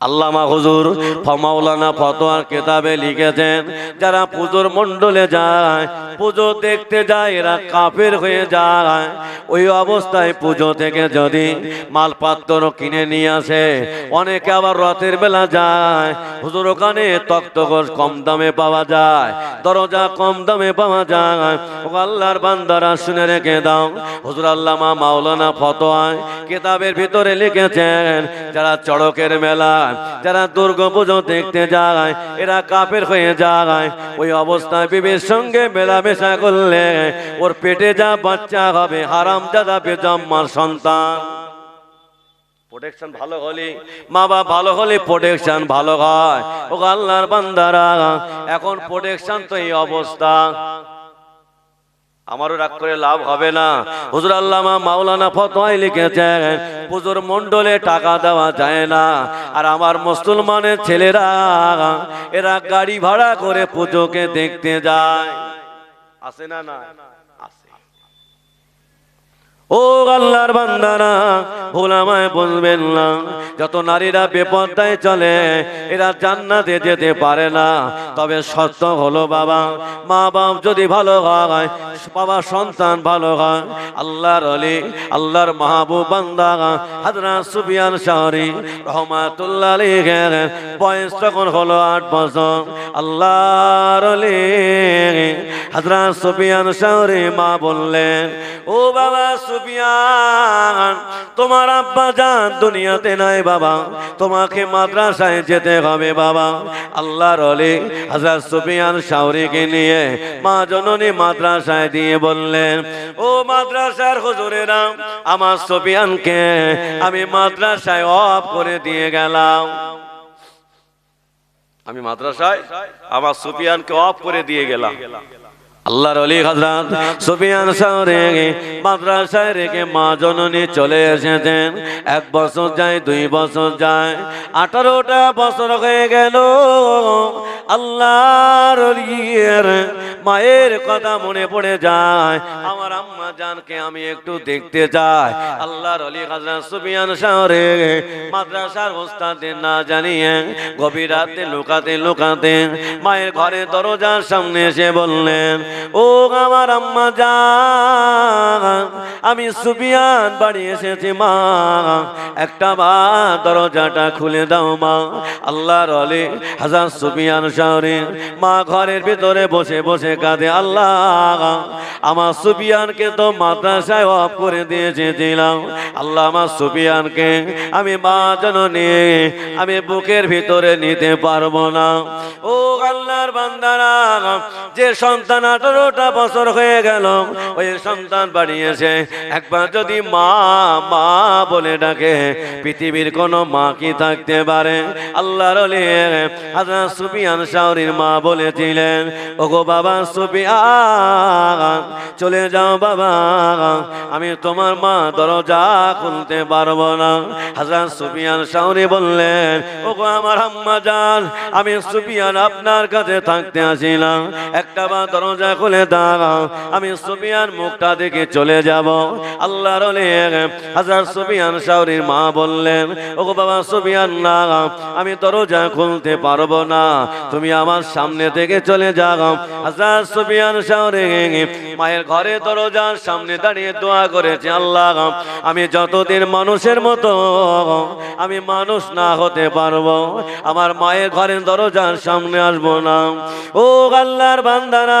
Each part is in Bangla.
আল্লামা হুজুর মাওলানা ফতোয়ার কেতাবে লিখেছেন, যারা পুজোর মণ্ডলে যায়, পুজো দেখতে যায়, এরা কাফের হয়ে যায়। ওই অবস্থায় পুজো থেকে যদি মালপাত্র কিনে নিয়ে আসে, অনেকে আবার রথের বেলা যায়। হুজুর, ওখানে তক্তগজ কম দামে পাওয়া যায়, দরজা কম দামে পাওয়া যায়। ও আল্লাহর বান্দারা শুনে রেখে দাও। হুজুর, আল্লামা মাওলানা ফতোয়ায় কেতাবের ভিতরে লিখেছেন, যারা চড়কের মেলা যারা দুর্গা পুজো দেখতে যায় এরা কাপের হয়ে যায়। ওই অবস্থায় বিবির সঙ্গে মেলামেশা করলে ওর পেটে যা বাচ্চা হবে হারাম দাদা বেজম্মার সন্তান। প্রোটেকশন ভালো হলে মা বাবা ভালো হলে প্রোটেকশন ভালো হয়। ও আল্লাহর বান্দারা এখন প্রোটেকশন তো এই অবস্থা। আমারও রাগ করে লাভ হবে না। হুজুর আল্লামা মাওলানা ফতোয়ায় লিখেছেন পুজোর মন্ডলে টাকা দেওয়া যায় না। আর আমার মুসলমানের ছেলেরা, এরা গাড়ি ভাড়া করে পুজোকে দেখতে যায়। আসে না না ও আল্লাহর বান্দারা ভোলামায় বলবেন না, যত নারীরা বেপর্দায় চলে, এরা জান্নাতে যেতে পারে না। তবে সত্য হলো বাবা মা বাপ যদি ভালো হয় বাবা সন্তান ভালো হয়, আল্লাহর অলি, আল্লাহর মাহবুব বান্দা হাজরা সুবিয়ান শাহরি, রহমাতুল্লাহ বয়স তখন হলো আট বছর। আল্লাহর অলি হাজরা সুবিয়ান শাহরি মা বললেন, ও বাবা সুফিয়ান তোমার আব্বা যান দুনিয়াতে নাই বাবা, তোমাকে মাদ্রাসায় যেতে হবে বাবা। আল্লাহর অলি হাজার সুফিয়ান শাওরিকে নিয়ে মা জননী মাদ্রাসায় দিয়ে বললেন, ও মাদ্রাসার হুজুরেরা, আমার সুফিয়ানকে আমি মাদ্রাসায় অফ করে দিয়ে গেলাম। আমি মাদ্রাসায় আমার সুফিয়ানকে অফ করে দিয়ে গেলাম। আল্লাহর অলি হযরত সুফিয়ান শহরে মাদ্রাসায় রেখে মা জননী চলে এসেছেন। এক বছর যায়, দুই বছর যায়, আঠারোটা বছর হয়ে গেল। আল্লাহর মায়ের কথা মনে পড়ে যায়। আমার আম্মা জানকে আমি একটু দেখতে যাই আল্লাহর অলি হযরত সুফিয়ান শহরে মাদ্রাসার ওস্তাদের না জানিয়ে গভীর রাতে লুকাতে লুকাতে মায়ের ঘরে দরজার সামনে এসে বললেন ও আমার আম্মা যান আমি সুবিয়ান বাড়ি এসেছি মা, একটা বা দরজাটা খুলে দাও মা। আল্লাহর অলি হাজার সুবিয়ান শহরে মা ঘরের ভিতরে বসে বসে কাঁদে, আল্লাহ, আমার সুবিয়ানকে তো মাদ্রাসায় অফ করে দিয়েছিলাম আল্লাহ আমার সুবিয়ানকে আমি মা জননী, আমি বুকের ভিতরে নিতে পারব না। ও আল্লাহর বান্দারা, যে সন্তান আঠারোটা বছর হয়ে গেল, ওই সন্তান বাড়িয়েছে। একবার যদি মা মা বলে ডাকে, পৃথিবীর কোনো মা কি থাকতে পারে? আল্লাহর সুফিয়ান শাওরির মা বলেছিলেন, ওগো বাবা সুফিয়ান, চলে যাও বাবা, আমি তোমার মা দরজা খুলতে পারব না। হাজার সুফিয়ান শাওরি বললেন, ওগো আমার আম্মা যান আমি সুফিয়ান আপনার কাছে থাকতে আসিলাম একটা বা দরজা খুলে দাঁড়াও। আমি সুফিয়ান মুখটা দেখে চলে যাব। আল্লাহর হাজার সুফিয়ান শাওরির মা বললেন, ওগো বাবা সুফিয়ান না, আমি দরজা খুলতে পারব না। তুমি আমার সামনে থেকে চলে যাও। হাজার সুফিয়ান শাওরি মায়ের ঘরে দরজার সামনে দাঁড়িয়ে দোয়া করেছে, আল্লাহ, আমি যতদিন মানুষের মতো, আমি মানুষ না হতে পারব। আমার মায়ের ঘরের দরজার সামনে আসব না। ও আল্লাহর বান্দারা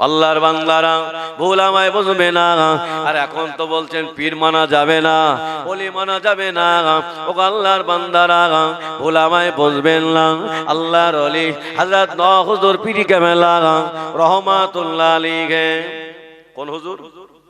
আল্লাহর বাংলারা ভুল আমায় বুঝবে না। আর এখন তো বলছেন, পীর মানা যাবে না বলি মানা যাবে না। ও আল্লাহর বান্দারা, ভুল আমায় বুঝবেন না। আল্লাহর অলি হাজরত ন হুজুর পীর কেমেলা রহমাতুল্লাহ লিগে কোন হুজুর?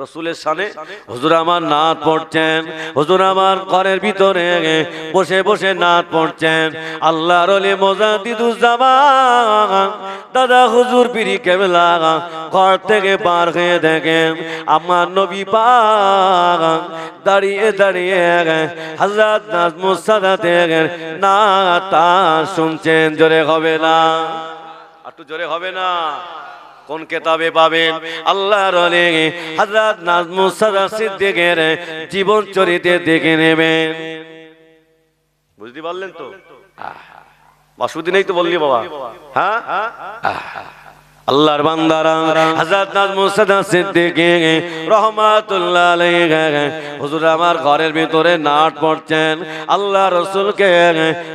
রসুলের সানে হুজুর আমার নাচ পড়ছেন, হুজুর আমার ঘরের ভিতরে বসে বসে নাচ পড়ছেন। আল্লাহ আল্লাহর অলি মোজাদিদুজ্জামান দাদা হুজুর পিরি কেবলা ঘর থেকে বার হয়ে দেখেন, আমার নবী পাক দাঁড়িয়ে দাঁড়িয়ে গে হাজার হাজরাত নাজমুস সাদাতে না তা শুনছেন, জোরে হবে না? একটু জোরে হবে না? কোন কেতাবে পাবেন? আল্লাহ হযরত নাজমুস সাদা সিদ্দিকের জীবন চরিত্রে দেখে নেবেন। বুঝতে পারলেন তো? অসুবিধা নেই তো বললি বাবা। হ্যাঁ? আল্লাহর বান্দারা, হযরত নাজমুস সাদা সিদ্দিক, রহমাতুল্লাহ আলাইহি, হুজুর আমার ঘরের ভিতরে নাট পড়ছেন আল্লাহ রাসূলকে,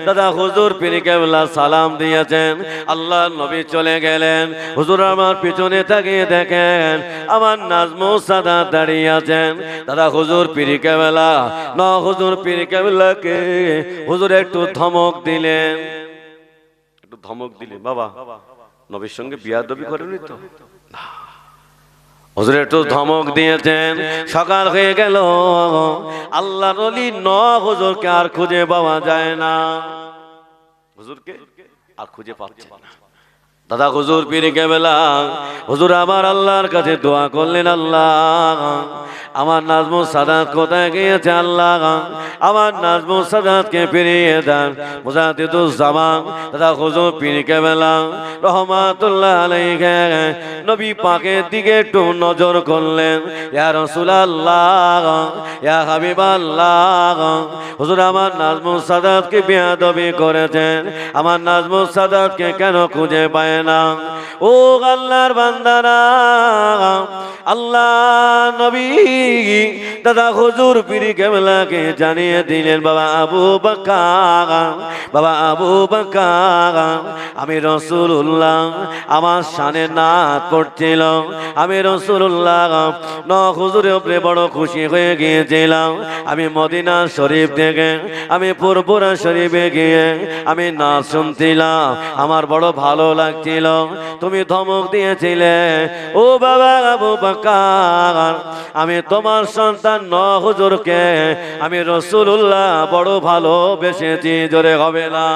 দাদা হুজুর পীর কেবলা সালাম দিয়েছেন আল্লাহ নবী চলে গেলেন, হুজুর আমার পিছনে তাকিয়ে দেখেন, আমার নাজমুস সাদা দাঁড়িয়ে আছেন, দাদা হুজুর পীর কেবলা, ন হুজুর পীর কেবলাকে হুজুর একটু ধমক দিলেন, একটু ধমক দিলেন, বাবা। নবীর সঙ্গে বিয়াদবি করেনি তো? হজরে একটু ধমক দিয়েছেন সকাল হয়ে গেল। আল্লাহ রলি ন হজুরকে আর খুঁজে পাওয়া যায় না। হজুরকে? আর খুঁজে পাচ্ছে না। দাদা হুজুর পীর কেবেলা, হুজুর আমার আল্লাহর কাছে দোয়া করলেন, আল্লাহ। আমার নাজমু সাদাত কোথায় গিয়েছে, আল্লাহ? আমার নাজমু সাদাতকে ফিরিয়ে দেন মুজাহিদুল জামান। দাদা হুজুর পীর কেবেলা, রহমাতুল্লাহ আলাইহি, নবী পাকের দিকে একটু নজর করলেন। ইয়া রাসূলুল্লাহ, ইয়া হাবিবাল্লাহ, হুজুর আমার নাজমু সাদাতকে বেয়াদবি করেছেন। আমার নাজমু সাদাতকে কেন খুঁজে পায় না। ও আল্লাহর বান্দারা, আল্লাহ নবী, দাদা হুজুর পিরি কেবলাকে জানিয়ে দিলেন, বাবা আবু বাক্কা বাবা আবু বাক্কা আমি রসুল্লাহ আমার সানে নাচ পড়ছিল আমি রসুল্লাহ ন হুজুরের উপরে বড় খুশি হয়ে গিয়েছিলাম। আমি মদিনা শরীফ থেকে, আমি পুরপুরা শরীফে গিয়ে, আমি নাচ শুনছিলাম। আমার বড় ভালো লাগছিল তুমি ধমক দিয়েছিলে। ও বাবা আবু বাকার, আমি তোমার সন্তান ন হুজুরকে, আমি রসুল্লাহ বড় ভালো বেসেছি জোরে হবে না।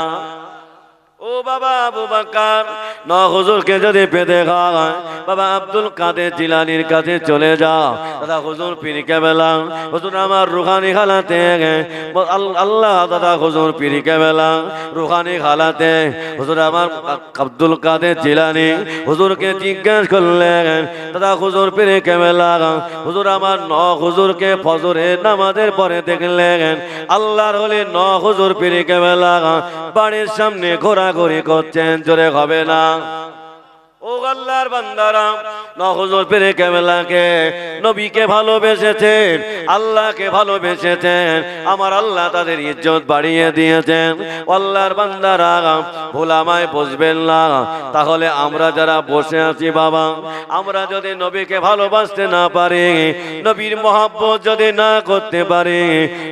ও বাবা আবু বাক্কার, ন হুজুরকে যদি পেতে খায় বাবা আব্দুল কাদের জিলানির কাছে চলে যাও। দাদা হুজুর পীর কেবেলা, হুজুর আমার রুহানি খালাতে আল- আল্লাহ দাদা হুজুর পীর কেবেলা, রুহানি খালাতে হুজুর আমার আব্দুল কাদের জিলানি, হুজুরকে জিজ্ঞেস করলেন দাদা হুজুর পীর কেবেলা, হুজুর আমার ন হুজুরকে ফজরের নামাজের পরে দেখলেন আল্লাহর হলে ন হুজুর পীর কেবেলা, বাড়ির সামনে ঘোরাঘুরি করছেন জোরে হবে না। আল্লাহর বান্দারা নহুজুর পেরে কেমলাকে নবীকে ভালোবেসেছেন, আল্লাহকে ভালোবেসেছেন, আমার আল্লাহ তাদের ইজ্জত বাড়িয়ে দিয়েছেন। আল্লাহর বান্দারা, ভোলামায় বসবেন না। তাহলে আমরা যারা বসে আছি বাবা, আমরা যদি নবীকে ভালোবাসতে না পারি, নবীর মহাব্বত যদি না করতে পারি,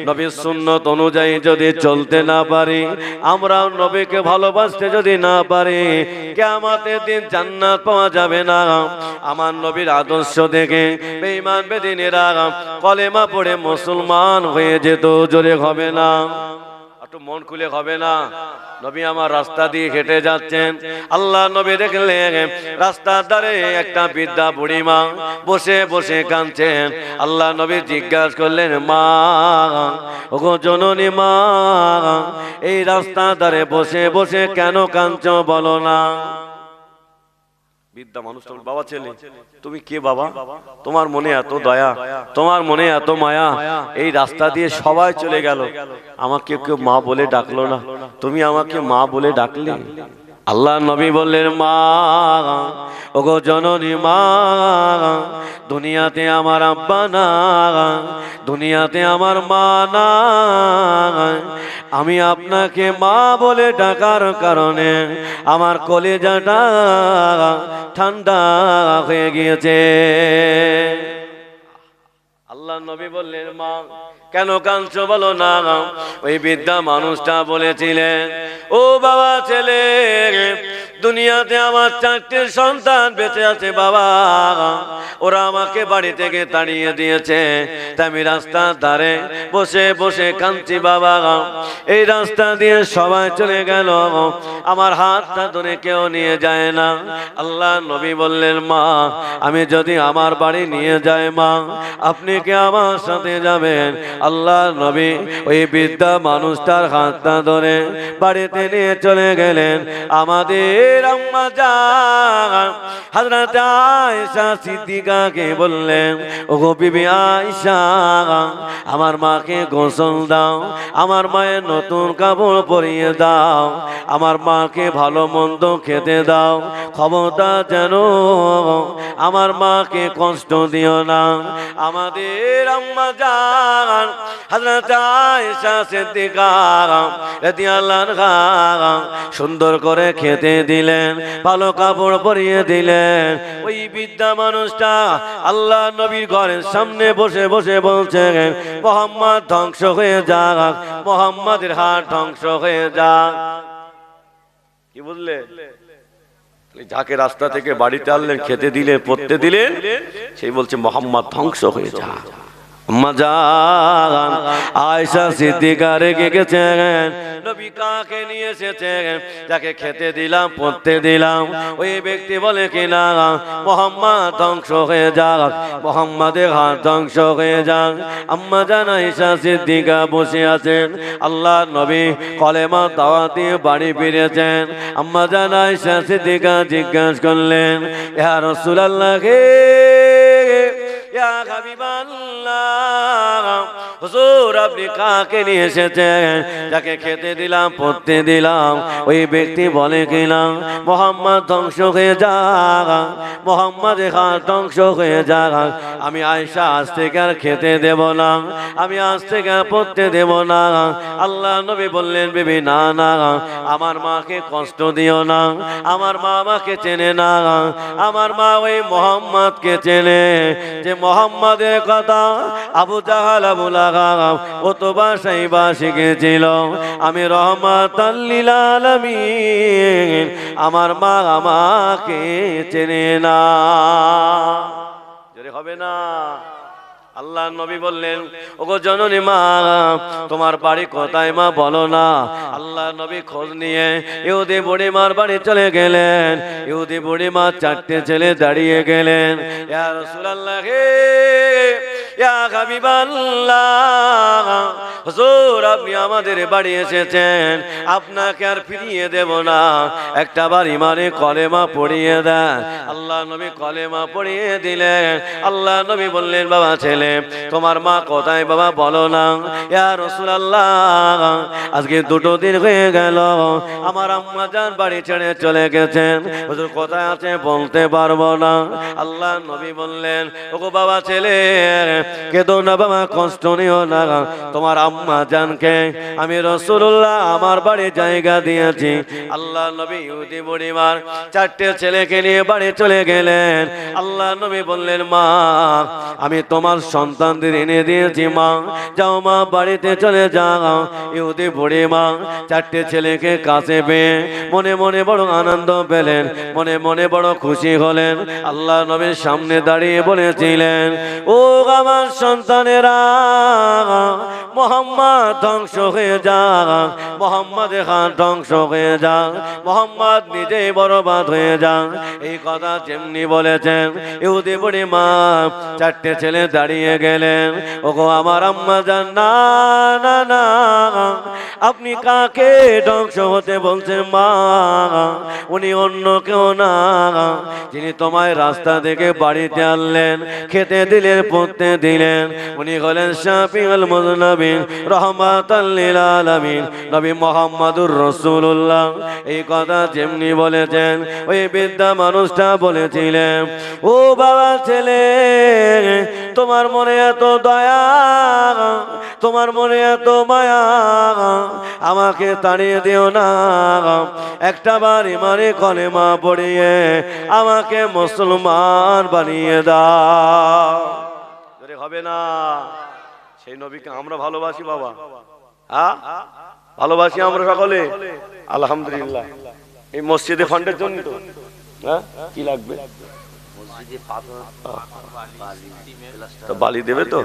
নবীর সুন্নত অনুযায়ী যদি চলতে না পারি আমরা নবীকে ভালোবাসতে যদি না পারি কেমতের দিন জান্নাত পাওয়া যাবে না। আমার নবীর আদর্শ দেখে বেঈমান বেদিনেরা কলেমা পড়ে মুসলমান হয়ে যেত, জোরে হবে না। একটু মন খুলে হবে না। নবী আমার রাস্তা দিয়ে হেঁটে যাচ্ছেন। আল্লাহ নবী দেখলেন, রাস্তার ধারে একটা বিদ্যা বুড়ি মা বসে বসে কাঁদছেন। আল্লাহ নবী জিজ্ঞাসা করলেন, মা, ওগো জননী মা, এই রাস্তার ধারে বসে বসে কেন কাঁদছ বলো না? বিদ্যা মানুষ তোমার বাবা ছেলে। তুমি কে বাবা? তোমার মনে এত দয়া। তোমার মনে এত মায়া। এই রাস্তা দিয়ে সবাই চলে গেল। আমাকে কেউ মা বলে ডাকলো না। তুমি আমাকে মা বলে ডাকলে। আল্লাহ নবী বললেন, মা, ওগো জননী মা, দুনিয়াতে আমার আব্বা না, দুনিয়াতে আমার মা না, আমি আপনাকে মা বলে ডাকার কারণে আমার কলেজাটা ঠান্ডা হয়ে গিয়েছে। আল্লাহ নবী বললেন, মা কেন কাঁদছো বলো না? ওই বিদ্যা মানুষটা বলেছিলেন ও বাবা ছেলে, দুনিয়াতে আমার চারটে সন্তান বেঁচে আছে বাবা। ওরা আমাকে বাড়ি থেকে তাড়িয়ে দিয়েছে। আমি রাস্তার ধারে বসে বসে কাঁদছি বাবা। এই রাস্তা দিয়ে সবাই চলে গেল। আমার হাতটা ধরে কেউ নিয়ে যায় না। আল্লাহ নবী বললেন, মা, আমি যদি আমার বাড়ি নিয়ে যাই, মা, আপনি কি আমার সাথে যাবেন? আল্লাহ নবী ওই বিদ্যা মানুষটার হাতটা ধরে বাড়িতে নিয়ে চলে গেলেন। আমাদের আম্মা যান সিদ্দিকাকে বললেন, ওগো বিবি আয়েশা, আমার মাকে গোসল দাও, আমার মায়ের নতুন কাপড় পরিয়ে দাও, আমার মাকে ভালো মন্দ খেতে দাও, ক্ষমতা যেন আমার মাকে কষ্ট দিও না। আমাদের আম্মা যান হযরত আয়েশা সিদ্দিকা রাদিয়াল্লাহু আনহা সুন্দর করে খেতে দিলেন, ভালো কাপড় পরিয়ে দিলেন। ওই বিদ্যা মানুষটা আল্লাহ নবীর ঘরের সামনে বসে বসে বলছেন মোহাম্মদ ধ্বংস হয়ে যাক, মোহাম্মদের হাত ধ্বংস হয়ে যাক। কি বুঝলে যাকে রাস্তা থেকে বাড়িতে আনলেন, খেতে দিলে পড়তে দিলেন, সেই বলছে, মোহাম্মদ ধ্বংস হয়ে যাক। মজান আয়সা গেছেন। নবী কাকে নিয়ে এসেছেন? যাকে খেতে দিলাম, পড়তে দিলাম। ওই ব্যক্তি বলে কিনা মোহাম্মদ ধ্বংস হয়ে যাক, মোহাম্মদের হাত ধ্বংস হয়ে যাক। আম্মা জান আয়সা সিদ্দিকা বসে আছেন। আল্লাহ নবী কলেমা দাওয়া দিয়ে বাড়ি ফিরেছেন। আম্মা জান আয়সা সিদ্দিকা জিজ্ঞাসা করলেন, ইয়া রাসূলুল্লাহ ইয়া হাবিবাল্লাহ হুজুর, আপনি কাকে নিয়ে এসেছেন? যাকে খেতে দিলাম, পড়তে দিলাম, ওই ব্যক্তি বলে কিনা, মোহাম্মদ ধ্বংস হয়ে যাক, মোহাম্মদ খান ধ্বংস হয়ে যাক। আমি আয়সা আজ থেকে আর খেতে দেব না, আমি আজ থেকে আর পড়তে দেব না। আল্লাহ নবী বললেন, বেবি, না না, আমার মাকে কষ্ট দিও না, আমার মা আমাকে চেনে না, আমার মা ওই মোহাম্মদকে চেনে। যে মোহাম্মদের কথা আবু জাহাল, আবু লাগাম ও তো বা শিখেছিল। আমি রহমত আলামিন, আমার মা আমাকে চেনে না। জোরে হবে না? আল্লাহ নবী বললেন, ওগো জননী মা, তোমার বাড়ি কোথায় মা বলো না? আল্লাহ নবী খোঁজ নিয়ে ইহুদি বুড়ি মার বাড়ি চলে গেলেন। ইহুদি বুড়ি মা চারটে ছেলে দাঁড়িয়ে গেলেন। ইয়া রাসূলুল্লাহ হে ইয়া হাবিবাল্লাহ, হুজুর আপনি আমাদের বাড়ি এসেছেন, আপনাকে আর ফিরিয়ে দেব না। একটা বার ইমানে কলেমা পড়িয়ে দেন। আল্লাহ নবী কলেমা পড়িয়ে দিলেন। আল্লাহ নবী বললেন, বাবা ছেলে, তোমার মা কোথায় বাবা বলো না। ইয়া রাসূলুল্লাহ, আজকে দুটো দিন হয়ে গেল। আমার আম্মা জান বাড়ি ছেড়ে চলে গেছেন। হুজুর কোথায় আছে বলতে পারব না। আল্লাহ নবী বললেন, ওগো বাবা ছেলে কেদো না বাবা কষ্ট নিও না। তোমার আম্মা জানকে আমি রসুল্লাহ আমার বাড়ি জায়গা দিয়েছি। আল্লাহ নবী ইহুদি বুড়িমার চারটে ছেলেকে নিয়ে বাড়ি চলে গেলেন। আল্লাহ নবী বললেন, মা, আমি তোমার সন্তানদের এনে দিয়েছি, মা। যাও মা, বাড়িতে চলে যাও। ইহুদি বুড়ি মা চারটে ছেলেকে কাছে পেয়ে মনে মনে বড় আনন্দ পেলেন, মনে মনে বড় খুশি হলেন। আল্লাহ নবীর সামনে দাঁড়িয়ে বলেছিলেন, ও আমার সন্তানেরা, মোহাম্মদ ধ্বংস হয়ে যাক, মোহাম্মদ খান ধ্বংস হয়ে যাক, মোহাম্মদ নিজেই বরবাদ হয়ে যাক। এই কথা যেমনি বলেছেন, ইহুদি বুড়ি মা চারটে ছেলে দাঁড়িয়ে গেলেন, ওগো আমার আম্মা জান, না না না, আপনি কাকে ধ্বংস হতে বলছেন মা? উনি অন্য কেউ না। যিনি তোমায় রাস্তা থেকে বাড়িতে আনলেন, খেতে দিলেন পড়তে দিলেন উনি হলেন শাফিউল মুজনাবিন রহমাতাল্লিল আলামিন, নবী মোহাম্মদুর রাসূলুল্লাহ। এই কথা যেমনি বলেছেন, ওই বিদ্যা মানুষটা বলেছিলেন, ও বাবা ছেলে, তোমার মনে এত দয়া, তোমার মনে এত মায়া, আমাকে তাড়িয়ে দিও না। একটা বার ইমানে কলেমা পড়িয়ে আমাকে মুসলমান বানিয়ে দাও। হবে না। সেই নবীকে আমরা ভালোবাসি বাবা। হ্যাঁ ভালোবাসি আমরা সকলে? আলহামদুলিল্লাহ। এই মসজিদে ফান্ডের জন্য তো। হ্যাঁ? কি লাগবে? মসজিদে পাথর বালি তো বালি দেবে তো?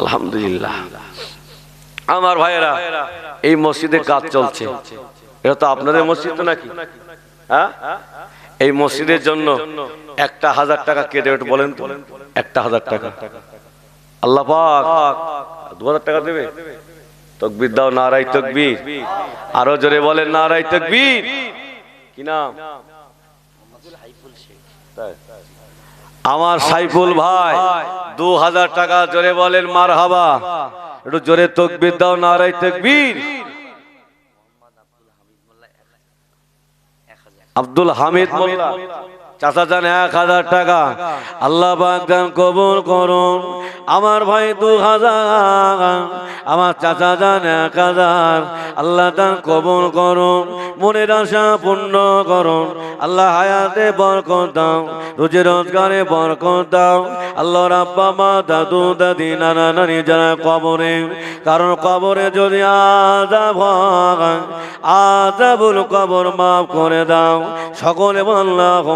আলহামদুলিল্লাহ। আমার ভাইয়েরা এই মসজিদে কাজ চলছে। এটা তো আপনাদের মসজিদ তো নাকি? হ্যাঁ? এই মসজিদের জন্য একটা হাজার টাকা কেটে বলেন তো। একটা হাজার টাকা। আল্লাহ দু হাজার টাকা দেবে? তকবির দাও নারাই তকবির। আরও জোরে বলেন নারাই তকবির। কি নাম। আমার সাইফুল ভাই, দু হাজার টাকা জোরে বলেন মার হাবা একটু জোরে তকবির দাও নারাই তকবীর। আব্দুল হামিদ মোল্লা। চাচা যান এক হাজার টাকা। আল্লাহ বাগদান কবুল করুন। আমার ভাই দু হাজার, আমার চাচা যান এক হাজার। আল্লাহ কবুল করুন। মনের আশা পূর্ণ করুন। আল্লাহ হায়াতে বরকত দাও, রুজি রোজগারে বরকত দাও। আল্লাহর আব্বা মা দাদু দাদি নানা নানি যারা কবরে কারণ কবরে যদি আজাব আজাবুল কবর মাফ করে দাও। সকলে বললাম